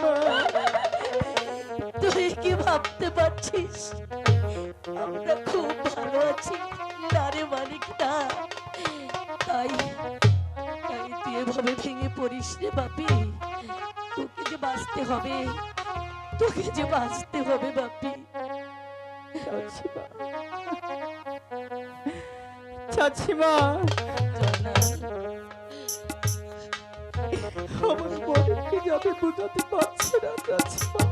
পারে না। বাপি তুই কি ভাবতে পারছিস? আমরা খুব ভালো আছি না রে মালিক না? তাই তাই তুই এভাবে ভেঙে পড়িস রে বাপি। তোকে যে বাঁচতে হবে তোকে যে বাঁচতে হবে বাপি। চাচিমা চাচিমা। আমার মনকে যাবে বুঝাতে পারছি না চাচিমা।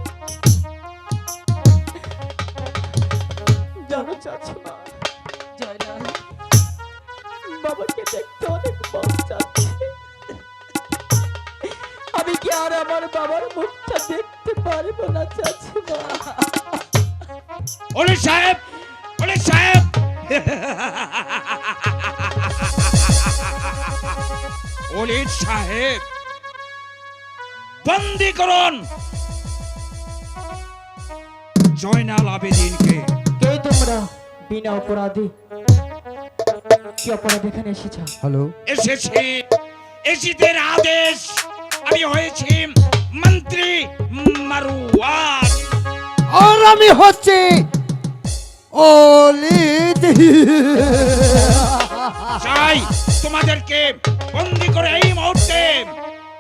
জানো চাচিমা জয়না বাবাকে দেখতে অনেক মন আমি কি আর আমার বাবার মুখটা দেখতে পারব না চাচিমা? ওলি সাহেব ওলি সাহেব। ওলি সাহেব। বন্দি করুন জয়নাল আবেদিনকে কে তোমরা বিনা অপরাধী? কি অপরাধ এখানে এসেছ? হ্যালো। এসেছি। এসিদের আদেশ। আমি হয়েছি মন্ত্রী মারুয়ার। আর আমি হচ্ছি চাই তোমাদেরকে বন্দি করে এই মুহূর্তে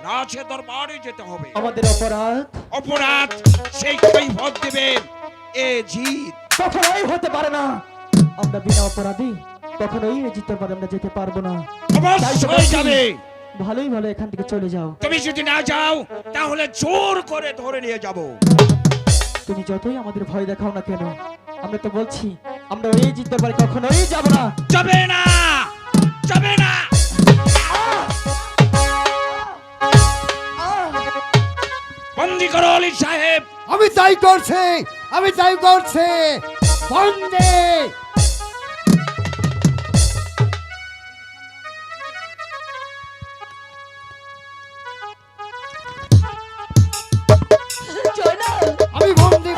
রাজে দরবারে যেতে হবে। আমাদের অপরাধ। অপরাধ সেই কৈফত দেবে। এ জিত কখনোই হতে পারে না। আমরা বিনা অপরাধী কখনোই এ জিততে পারে আমরা যেতে পারব না। অবশ্যই যাবে। ভালোই ভালো এখান থেকে চলে যাও। তুমি যদি না যাও তাহলে জোর করে ধরে নিয়ে যাব। তুমি যতই আমাদের ভয় দেখাও না কেন আমরা তো বলছি আমরা ওই জিততে পারি কখনোই যাব না। যাবে না! যাবে না! বন্দি করো অলি সাহেব? আমি তাই করছি আমি তাই করছি। বন্দে। জয়না আমি বন্দি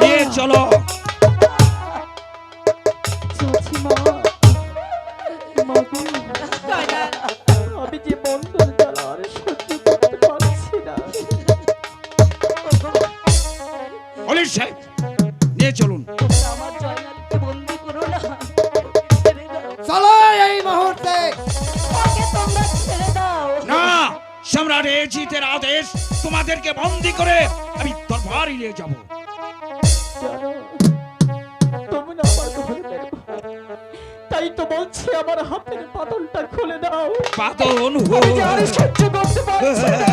নিয়ে চলো। সম্রাট রেজিতের জিতের আদেশ তোমাদেরকে বন্দি করে আমি দরবারই নিয়ে যাব। তাই তো বলছি আমার হাতের পাতলটা খুলে দাও। আর সহ্য করতে পারছি না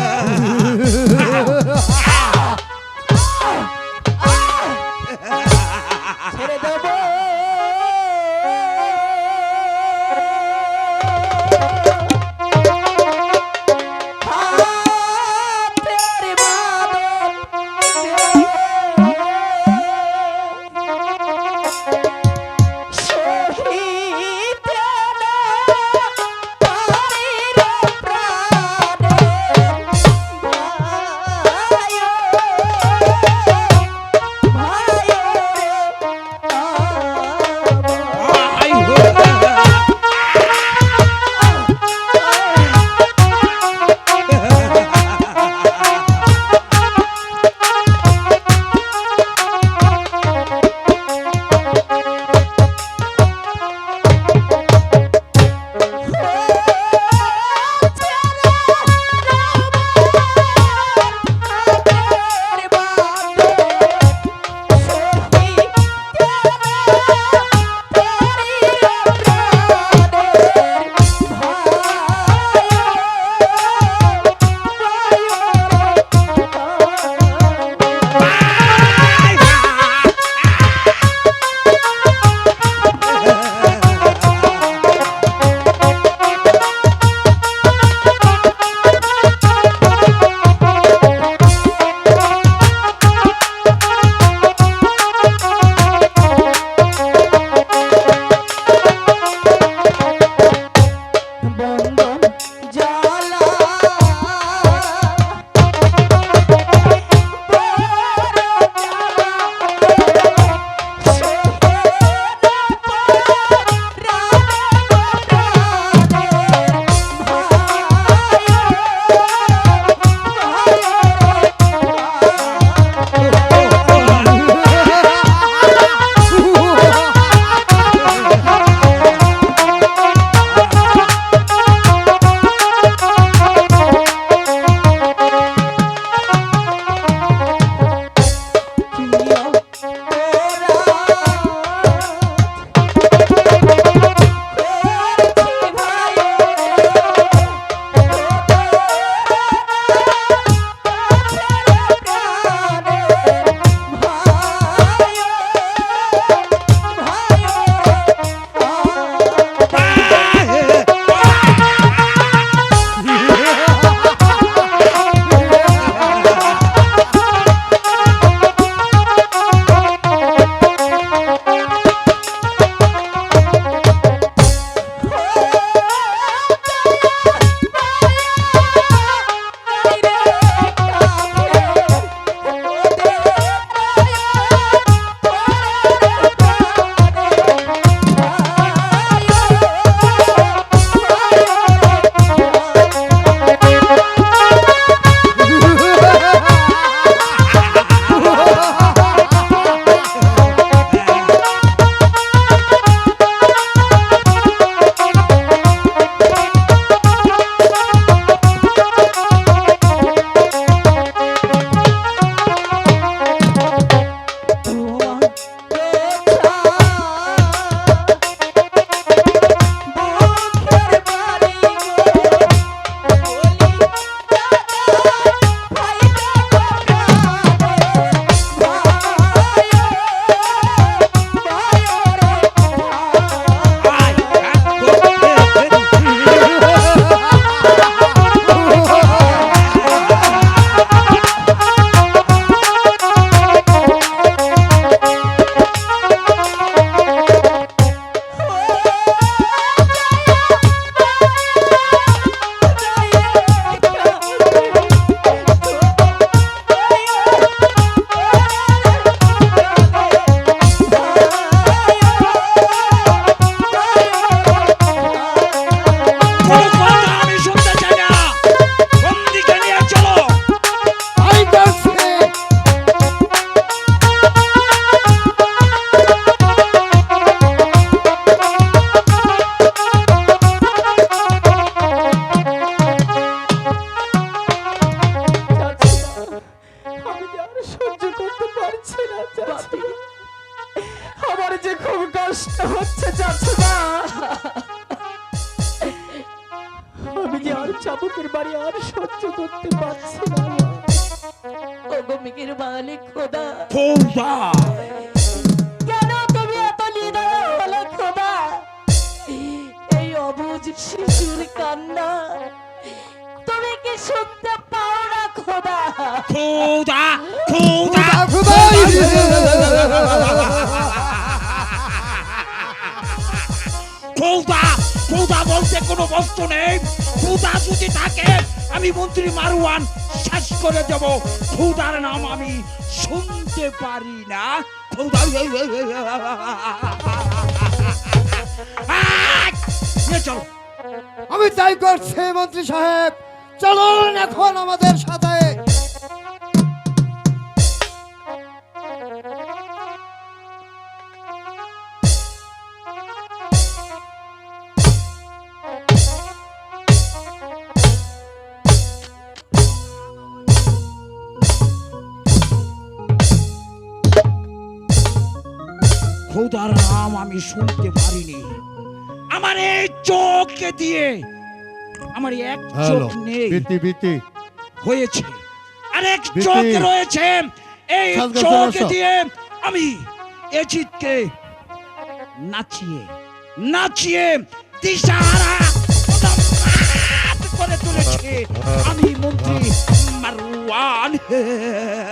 পারছি না চাচি। আমার যে খুব কষ্ট হচ্ছে চাচু। না আমি যে আর চাবুকের বাড়ি আর সহ্য করতে পারছি না। ওগো মিকির মালিক খোদা। খোদা। কেন তুমি এত নিদয় হলে খোদা? এই অবুজ শিশুর কান্না। তুমি কি শুনতে পাও না খোদা খোদা খোদা খোদা খোদা বলতে কোনো বস্তু নেই খোদা যদি থাকে আমি মন্ত্রী মারওয়ান শেষ করে দেব খোদার নাম আমি শুনতে পারি না খোদা চলো আমি তাই করছি মন্ত্রী সাহেব চলুন এখন আমাদের সাথে আমি শুনতে পারিনি। আমার এই চোখকে দিয়ে আমার এক চোখ নেই। হয়েছে। আরেক। চোখ রয়েছে। এই সাজগোজ চোখ দিয়ে আমি এজিতকে নাচিয়ে নাচিয়ে দিশাহারা করে তুলেছে। আমি মন্ত্রী মারওয়ান